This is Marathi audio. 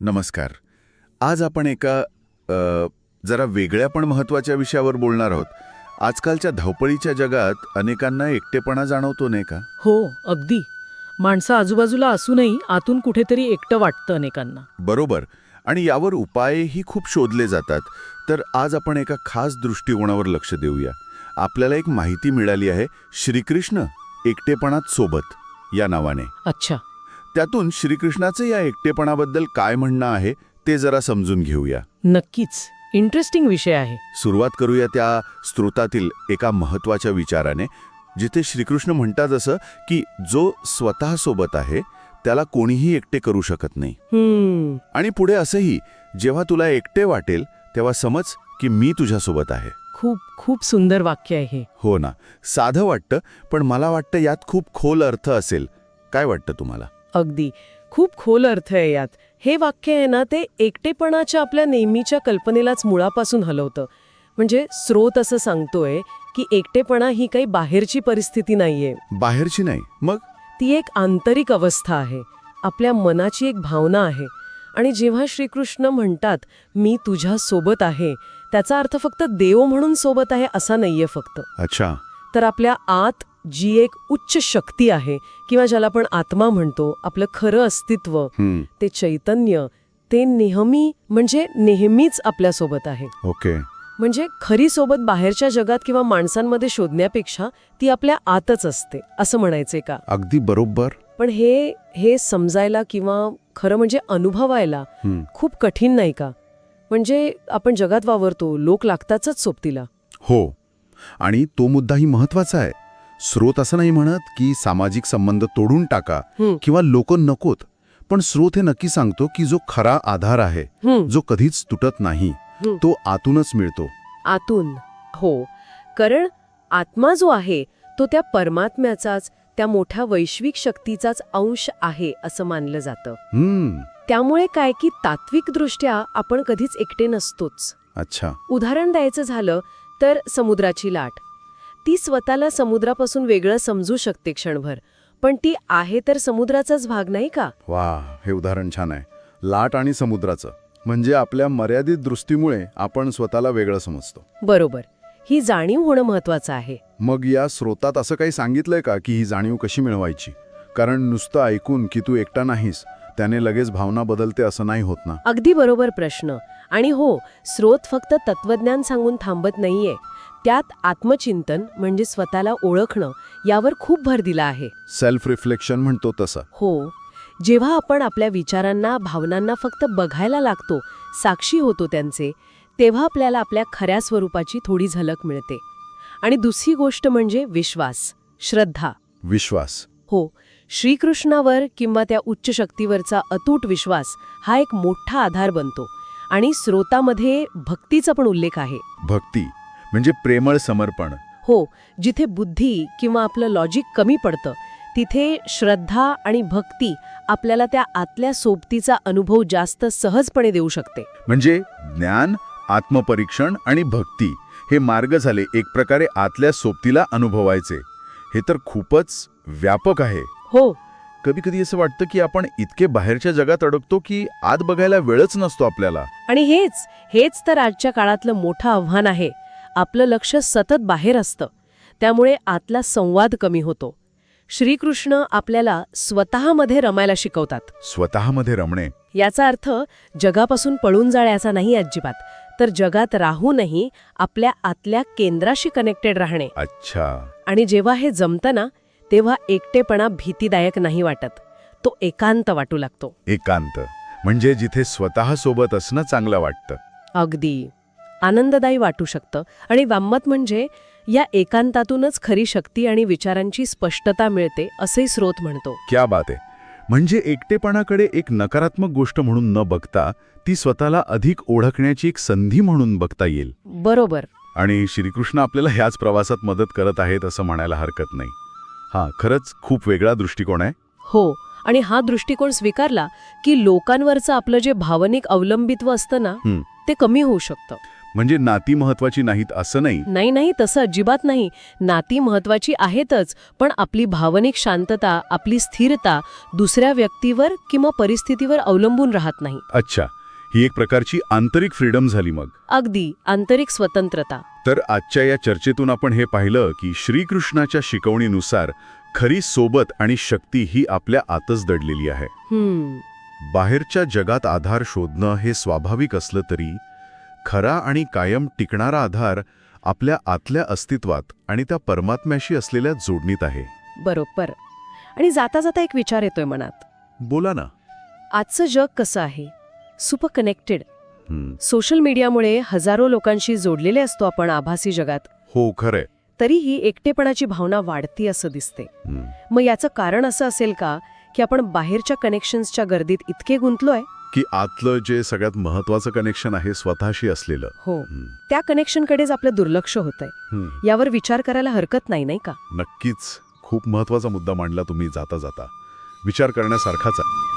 नमस्कार. आज आपण एका जरा वेगळ्या पण महत्त्वाच्या विषयावर बोलणार आहोत. आजकालच्या धावपळीच्या जगात अनेकांना एकटेपणा जाणवतो नाही का? हो अगदी. माणसं आजूबाजूला असूनही आतून कुठेतरी एकटं वाटतं अनेकांना. बरोबर. आणि यावर उपायही खूप शोधले जातात. तर आज आपण एका खास दृष्टिकोनावर लक्ष देऊया. आपल्याला एक माहिती मिळाली आहे श्रीकृष्ण एकटेपणात सोबत या नावाने. अच्छा. त्यातून श्रीकृष्णाचं या एकटेपणाबद्दल काय म्हणणं आहे ते जरा समजून घेऊया. नक्कीच. इंटरेस्टिंग विषय आहे. सुरुवात करूया त्या स्त्रोतातील एका महत्त्वाच्या विचाराने जिथे श्रीकृष्ण म्हणतात असं की जो स्वतः सोबत आहे त्याला कोणीही एकटे करू शकत नाही. आणि पुढे असंही जेव्हा तुला एकटे वाटेल तेव्हा समज की मी तुझ्यासोबत आहे. खूप खूप सुंदर वाक्य आहे हे. हो ना. साधं वाटतं पण मला वाटतं यात खूप खोल अर्थ असेल. काय वाटतं तुम्हाला? अगदी. खूप खोल अर्थ आहे यात. हे वाक्य आहे ना ते एकटेपणाच्या आपल्या नेहमीच्या कल्पनेलाच मुळापासून हलवतं. म्हणजे स्रोत असं सांगतोय की एकटेपणा ही काही बाहेरची परिस्थिती नाहीये. बाहेरची नाही. मग? ती एक आंतरिक अवस्था आहे. आपल्या मनाची एक भावना आहे. आणि जेव्हा श्रीकृष्ण म्हणतात मी तुझ्या सोबत आहे त्याचा अर्थ फक्त देव म्हणून सोबत आहे असा नाहीये फक्त. अच्छा. तर आपल्या आत जी एक उच्च शक्ती आहे किंवा ज्याला आपण आत्मा म्हणतो आपलं खरं अस्तित्व ते चैतन्य ते नेहमी म्हणजे नेहमीच आपल्यासोबत आहे. ओके. म्हणजे खरी सोबत बाहेरच्या जगात किंवा माणसांमध्ये शोधण्यापेक्षा ती आपल्या आतच असते असं म्हणायचे का? अगदी बरोबर. पण हे हे समजायला किंवा खरं म्हणजे अनुभवायला खूप कठीण नाही का? म्हणजे आपण जगात वावरतो लोक लागतातच सोबतीला. हो. आणि तो मुद्दाही महत्त्वाचा आहे. स्रोत असं नाही म्हणत की सामाजिक संबंध तोडून टाका किंवा लोक नकोत पण स्रोत हे नक्की सांगतो की जो खरा आधार आहे जो कधीच तुटत नाही. तो आतूनच मिळतो. आतून. हो. कारण आत्मा जो आहे तो त्या परमात्म्याचाच त्या मोठ्या वैश्विक शक्तीचाच अंश आहे असं मानलं जातं. त्यामुळे काय की तात्विकदृष्ट्या आपण कधीच एकटे नसतोच. अच्छा. उदाहरण द्यायचं झालं तर समुद्राची लाट. ती स्वतःला समुद्रापासून वेगळं समजू शकते क्षणभर. पण ती आहे तर समुद्राचाच भाग नाही का? वा हे उदाहरण छान आहे. लाट आणि समुद्राचं म्हणजे आपल्या मर्यादित दृष्टीमुळे आपण स्वतःला वेगळं समजतो. बरोबर. ही जाणीव होणं महत्वाचं आहे. मग या स्रोतात असं काही सांगितलंय का की ही जाणीव कशी मिळवायची? कारण नुसतं ऐकून की तू एकटा नाहीस त्याने लगेच भावना बदलते असं नाही होत ना? अगदी बरोबर प्रश्न. आणि हो स्रोत फक्त तत्वज्ञान सांगून थांबत नाहीये. त्यात आत्मचिंतन म्हणजे स्वतःला ओळखणं यावर खूप भर दिला आहे. सेल्फ रिफ्लेक्शन म्हणतो तसं. हो. जेव्हा आपण आपल्या विचारांना भावनांना फक्त बघायला लागतो साक्षी होतो त्यांचे तेव्हा आपल्याला आपल्या खऱ्या स्वरूपाची थोडी झलक मिळते. आणि दुसरी गोष्ट म्हणजे विश्वास श्रद्धा. विश्वास. हो. श्रीकृष्णावर किंवा त्या उच्च शक्तीवरचा अतूट विश्वास हा एक मोठा आधार बनतो. आणि स्रोतामध्ये भक्तीचा पण उल्लेख आहे. भक्ती. म्हणजे प्रेमळ समर्पण. हो जिथे बुद्धी किंवा आपलं लॉजिक कमी पडतं तिथे श्रद्धा आणि भक्ती आपल्याला त्या आतल्या सोबतीचा अनुभव जास्त सहजपणे देऊ शकते. म्हणजे ज्ञान आत्मपरीक्षण आणि भक्ती हे मार्ग झाले एक प्रकारे आतल्या सोबतीला अनुभवायचे. हे तर खूपच व्यापक आहे. हो. कधी कधी असं वाटतं की आपण इतके बाहेरच्या जगात अडकतो की आत बघायला वेळच नसतो आपल्याला. आणि हेच हेच तर आजच्या काळातलं मोठं आव्हान आहे. आपलं लक्ष सतत बाहेर असतं. त्यामुळे आतला संवाद कमी होतो. श्रीकृष्ण आपल्याला स्वतःमध्ये रमायला शिकवतात. स्वतःमध्ये रमणे. याचा अर्थ जगापासून पळून जाण्याचा नाही अजिबात तर जगात राहूनही आपल्या आतल्या केंद्राशी कनेक्टेड राहणे. अच्छा. आणि जेव्हा हे जमतं ना तेव्हा एकटेपणा भीतीदायक नाही वाटत. तो एकांत वाटू लागतो. एकांत. म्हणजे जिथे स्वतः सोबत असणं चांगलं वाटतं. अगदी. आनंददायी वाटू शकतं. आणि वाम्मत म्हणजे या एकांतातूनच खरी शक्ती आणि विचारांची स्पष्टता मिळते असे स्रोत म्हणतो. क्या बात आहे. म्हणजे एकटेपणाकडे एक नकारात्मक गोष्ट म्हणून न बघता ती स्वतःला अधिक ओळखण्याची एक संधी म्हणून बघता येईल. बरोबर. आणि श्रीकृष्ण आपल्याला ह्याच प्रवासात मदत करत आहेत असं म्हणायला हरकत नाही. हां खरंच खूप वेगळा दृष्टिकोन आहे. हो आणि हा दृष्टिकोन स्वीकारला की लोकांवरचं आपलं जे भावनिक अवलंबित्व असतं ना. ते कमी होऊ शकतं. म्हणजे नाती महत्वाची नाहीत असं नाही? नाही नाही तसं अजिबात नाही. नाती महत्वाची आहेतच पण आपली भावनिक शांतता आपली स्थिरता दुसऱ्या व्यक्तीवर किंवा परिस्थितीवर अवलंबून राहत नाही. अच्छा. ही एक प्रकारची आंतरिक फ्रीडम झाली मग. अगदी आंतरिक स्वतंत्रता. तर आजच्या या चर्चेतून आपण हे पाहिलं की श्रीकृष्णाच्या शिकवणीनुसार खरी सोबत आणि शक्ती ही आपल्या आतच दडलेली आहे. बाहेरच्या जगात आधार शोधणं हे स्वाभाविक असलं तरी खरा आणि कायम टिकणारा आधार आपल्या आतल्या अस्तित्वात आणि त्या परमात्म्याशी असलेल्या जोडणीत आहे. बरोबर. आणि जाता जाता एक विचार येतोय मनात. बोला ना. आजचं जग कसं आहे? Super connected. सोशल मीडियामुळे हजारो लोकांशी जोडलेले असतो आपण आभासी जगात. हो खरंय. तरीही एकटेपणाची भावना वाढती असं दिसते. मग याचं कारण असं असेल का की आपण बाहेरच्या कनेक्शन्सच्या गर्दीत इतके गुंतलोय? की आतलं जे सगळ्यात महत्वाचं कनेक्शन आहे स्वतःशी असलेलं. हो. त्या कनेक्शनकडेच आपलं दुर्लक्ष होतंय. हं. यावर विचार करायला हरकत नाही नाही का? नक्कीच. खूप महत्त्वाचा मुद्दा मांडला तुम्ही जाता जाता. विचार करण्यासारखाच आहे.